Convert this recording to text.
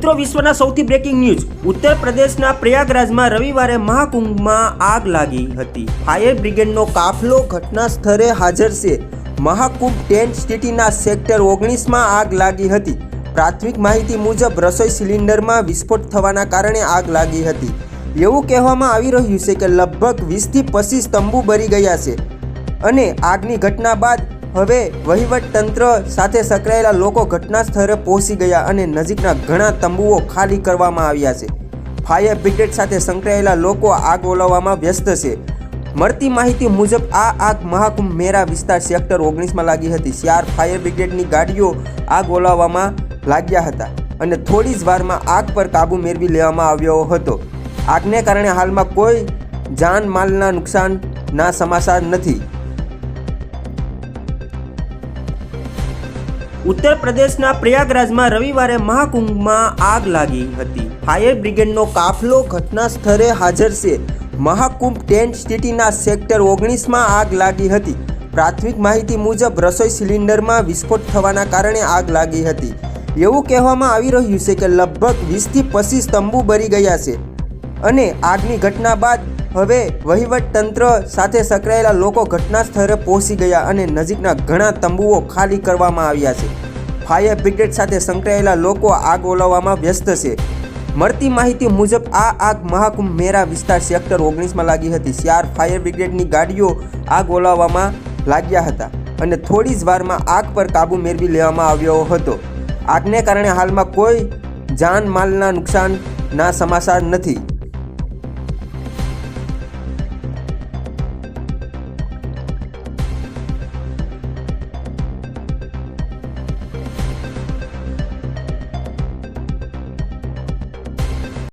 મિત્રો, વિશ્વના સૌથી બ્રેકિંગ ન્યૂઝ ઉત્તર પ્રદેશના પ્રયાગરાજમાં રવિવારે મહાકુંભમાં આગ લાગી હતી. ફાયર બ્રિગેડનો કાફલો ઘટના સ્થળે હાજર છે. મહાકુંભ ટેન્ટ સિટીના સેક્ટર ઓગણીસમાં આગ લાગી હતી. પ્રાથમિક માહિતી મુજબ, રસોઈ સિલિન્ડરમાં વિસ્ફોટ થવાના કારણે આગ લાગી હતી. એવું કહેવામાં આવી રહ્યું છે કે લગભગ વીસથી પચીસ તંબુ બળી ગયા છે. અને આગની ઘટના બાદ હવે વહીવટ તંત્ર સાથે સંકળાયેલા લોકો ઘટના સ્થળે પહોંચી ગયા અને નજીકના ઘણા તંબુઓ ખાલી કરવામાં આવ્યા છે. ફાયર બ્રિગેડ સાથે સંકળાયેલા લોકો આગ ઓલવવામાં વ્યસ્ત છે. મળતી માહિતી મુજબ, આ આગ મહાકુંભ મેરા વિસ્તાર સેક્ટર ઓગણીસમાં લાગી હતી. ચાર ફાયર બ્રિગેડની ગાડીઓ આગ ઓલવવામાં લાગ્યા હતા અને થોડી જ વારમાં આગ પર કાબુ મેળવી લેવામાં આવ્યો હતો. આગને કારણે હાલમાં કોઈ જાન માલના નુકસાનના સમાચાર નથી. ઉત્તર પ્રદેશના પ્રયાગરાજમાં રવિવારે મહાકુંભમાં આગ લાગી હતી. ફાયર બ્રિગેડનો કાફલો ઘટના સ્થળે હાજર છે. મહાકુંભ ટેન્ટ સિટીના સેક્ટર ઓગણીસમાં આગ લાગી હતી. પ્રાથમિક માહિતી મુજબ રસોઈ સિલિન્ડરમાં વિસ્ફોટ થવાના કારણે આગ લાગી હતી. એવું કહેવામાં આવી રહ્યું છે કે લગભગ વીસથી પચીસ તંબુ બળી ગયા છે. અને આગની ઘટના બાદ હવે વહીવટ તંત્ર સાથે સંકળાયેલા લોકો ઘટના સ્થળે પહોંચી ગયા અને નજીકના ઘણા તંબુઓ ખાલી કરવામાં આવ્યા છે. ફાયર બ્રિગેડ સાથે સંકળાયેલા લોકો આગ ઓલવવામાં વ્યસ્ત છે. મળતી માહિતી મુજબ, આ આગ મહાકુંભ મેરા વિસ્તાર સેક્ટર ઓગણીસમાં લાગી હતી. ત્યાર ફાયર બ્રિગેડની ગાડીઓ આગ ઓલવવામાં લાગ્યા હતા અને થોડી જ વારમાં આગ પર કાબુ મેળવી લેવામાં આવ્યો હતો. આગને કારણે હાલમાં કોઈ જાન માલના નુકસાનના સમાચાર નથી.